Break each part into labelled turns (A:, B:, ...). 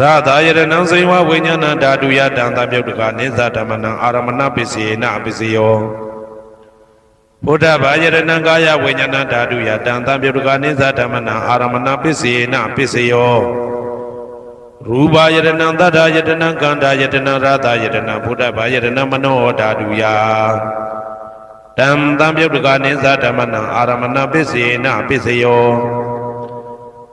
A: ရသာယရဏံစေဝဝိညာဏဓာတုယတံသပြုတ်တကနိသဓမ္မနံအာရမဏပစ္စေနပစ္စယောဘုဒ္ဓဘာယရဏံကာယဝိညာဏဓာတုယတံသပြုတ်တကနိသဓမ္မနံအာရမဏပစ္စေနပစ္စယောရူပယရဏံသတ္တယတနံကန္တာယတနံရသာယတနံဘုဒ္ဓဘာယရဏံမနောဓာတုယတံသံပြုတ်တကနိသဓမ္မနံအာရမဏပစ္စေနပစ္စယော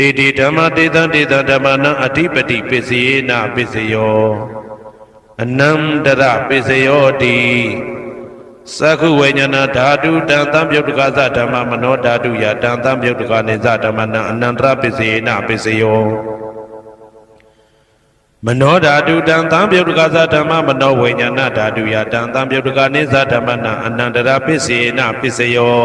A: တေတေဓမ္မတေတံတေတံဓမ္မနံအဓိပတိပစ္စယေနပစ္စယောအနန္တရပစ္စယောတိသက္ခုဝိညာဏဓာတုတံသံပြုတ်တကသဓမ္မမနောဓာတုယတံသံပြုတ်တကနေသဓမ္မနံအနန္တရပစ္စယေနပစ္စယောမနောဓာတုတံသံပြုတ်တကသဓမ္မမနောဝိညာဏဓာတုယတံသံပြုတ်တကနေသဓမ္မနံအနန္တရပစ္စယေနပစ္စယော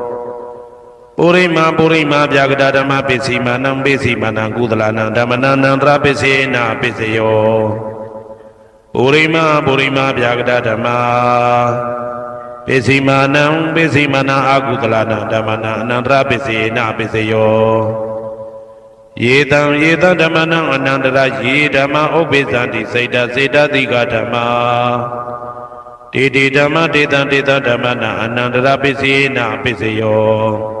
A: ပုရိမပုရိမဗျာကတဓမ္မာပိစီမာနံပိစီမာနံကုသလနံဓမ္မနာနန္တရပိစေနပိစယောပုရိမပုရိမဗျာကတဓမ္မာပိစီမာနံပိစီမာနံအာကုသလနံဓမ္မနံအနန္တရပိစေနပိစယောယေတံယေတံဓမ္မနံအနန္တရယေဓမ္မဥပ္ပိသန္တိစေတစေတတိကဓမ္မာတေတိဓမ္မတေတံတေတံဓမ္မနံအနန္တရပိစေနပိစယော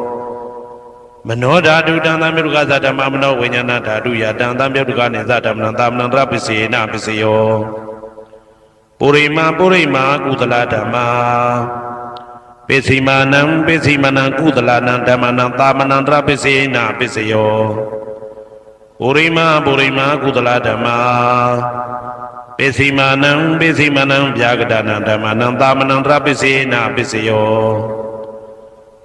A: မနောဓာတုတံသံမြုကသဓမ္မမနောဝိညာဏဓာတုယတံသံမြုကနေသဓမ္မနံသာမဏံတရပစ္စေနပစ္စယောပုရိမာပုရိမာကုသလဓမ္မာပိစီမာနံပိစီမနံကုသလနံဓမ္မနံသာမဏံတရပစ္စေနပစ္စယောပုရိမာပုရိမာကုသလဓမ္မာပိစီမာနံပိစီမနံဗျာကတနံဓမ္မနံသာမဏံတရပစ္စေနပစ္စယော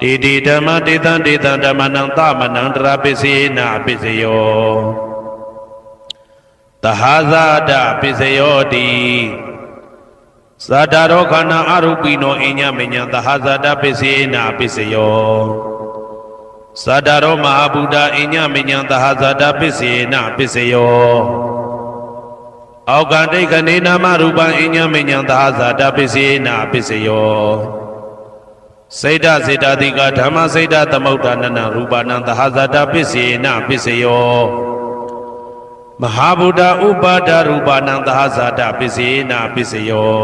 A: တေတိဓမ္မတေတံတေတံဓမ္မနံသမနံတရာပစ္စေနပစ္စယောတဟာဇာတပစ္စယောတိသာတရောခန္ဓာအရုပိနောအညမညံတဟာဇာတပစ္စေနပစ္စယောသာတရောမဟာဗုဒ္ဓအညမညံတဟာဇာတပစ္စေနပစ္စယောအောက်ကတိတ်ကနေနာမရူပံအညမညံတဟာဇာတပစ္စေနပစ္စယော စေတစေတတိကဓမ္မစေတသမုဒ္ဒနနရူပနံသဟဇတာပစ္စေနပစ္စယောမဟာဗုဒ္ဓဥပါဒရူပနံသဟဇတာပစ္စေနပစ္စယော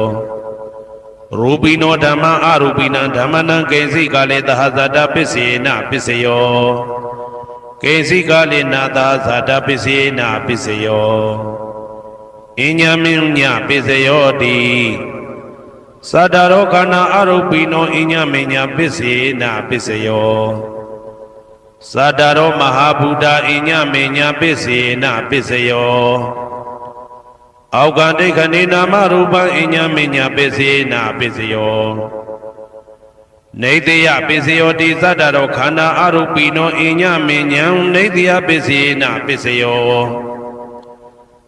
A: ရူပိနောဓမ္မအရူပိနံဓမ္မနံကိဉ္စိကလေသဟဇတာပစ္စေနပစ္စယောကိဉ္စီကာလိနာသာဇာတပစ္စေနာပစ္စယောအညမင်းညပစ္စယောတိ သတ္တရောခန္ဓာအရုပိနောအညမင်းညပစ္စေနာပစ္စယောသတ္တရောမဟာဗုဒ္ဓအညမင်းညပစ္စေနာပစ္စယောအောက်ကဒိဋ္ဌနေနာမရူပံအညမင်းညပစ္စေနာပစ္စယောနေတယပစ္စယောတိသတ္တရောခန္ဓာအရုပိနောအညမဉ္ဉံနေတယပစ္စေနပစ္စယော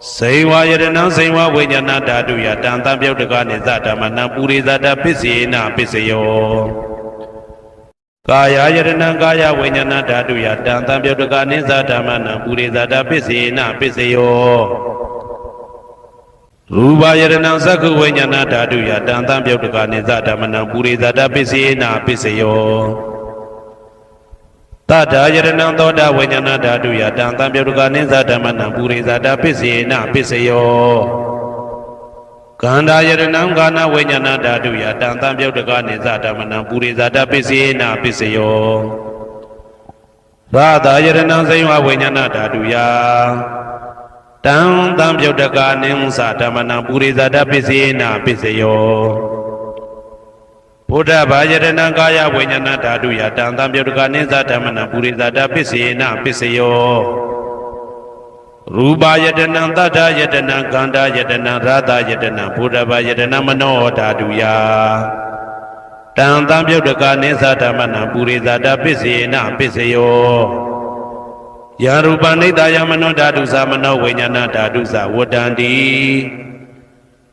A: စေဝယရဏံစေဝဝိညာဏဓာတုယတံတံပြုတ်တကနိသဓမ္မနံပုရိသတာပစ္စေနပစ္စယောကာယယရဏံကာယဝိညာဏဓာတုယတံတံပြုတ်တကနိသဓမ္မနံပုရိသတာပစ္စေနပစ္စယောရူပယရဏံသက္ခဝိညာဏဓာတုယတံတံပြုတ်တကနိသဓမ္မနံပုရိသတာပစ္စေနပစ္စယော တတယရဏံသောတာဝိညာဏဓာတုယတံတံပြုတ်တကနိသဓမ္မနံပုရိသတာပစ္စေနပစ္စယောကန္တာယရဏံကာနဝိညာဏဓာတုယတံတံပြုတ်တကနိသဓမ္မနံပုရိသတာပစ္စေနပစ္စယောရသာသာယရဏံစိဝဝိညာဏဓာတုယတံတံပြုတ်တကာနိမ္စဓမ္မနံပုရိသတပစ္စေနပစ္စယော ဘုဒ္ဓဘာယရဏံကာယဝိညာဏဓာတုယတံတံပြုတ်တကာနိစ္စဓမ္မနံပုရိသတပစ္စေနပစ္စယောရူပယတနံတတ္ထယတနံကန္တာယတနံရာသယတနံဘုဒ္ဓဘာယတနံမနောဓာတုယတံတံပြုတ်တကာနိစ္စဓမ္မနံပုရိသတပစ္စေနပစ္စယောယာရူပနိတယမနောဓာတုသမနောဝိညာဏဓာတုသဝတ္တန္တိ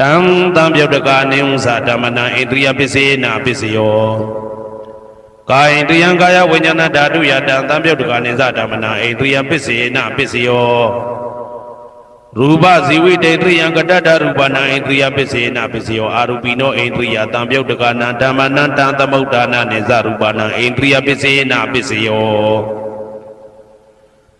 A: တံတံပြုတ်တကာနိဥ္စာဓမ္မနံဣန္ဒြိယပစ္စေနာပစ္စယောကာယိတယံကာယဝိညာဏဓာတုယတံတံပြုတ်တကာနိသဓမ္မနံဣန္ဒြိယပစ္စေနာပစ္စယောရူပဇီဝိတေတယံကတတ္တရူပနာဣန္ဒြိယပစ္စေနာပစ္စယောအာရူပိနောဣန္ဒြိယတံပြုတ်တကာနံဓမ္မနံတံသမုဋ္ဌာနာနိသရူပနာဣန္ဒြိယပစ္စေနာပစ္စယော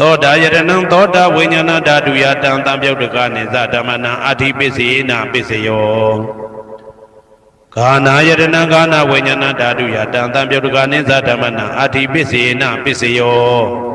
A: သောတာယတနံသောတာဝိညာဏဓာတုယတံတံပြုတ်တကနိသဓမ္မနံအာတိပစ္စေနပစ္စယောဂာနာယတနံဂာနာဝိညာဏဓာတုယတံတံပြုတ်တကနိသဓမ္မနံအာတိပစ္စေနပစ္စယော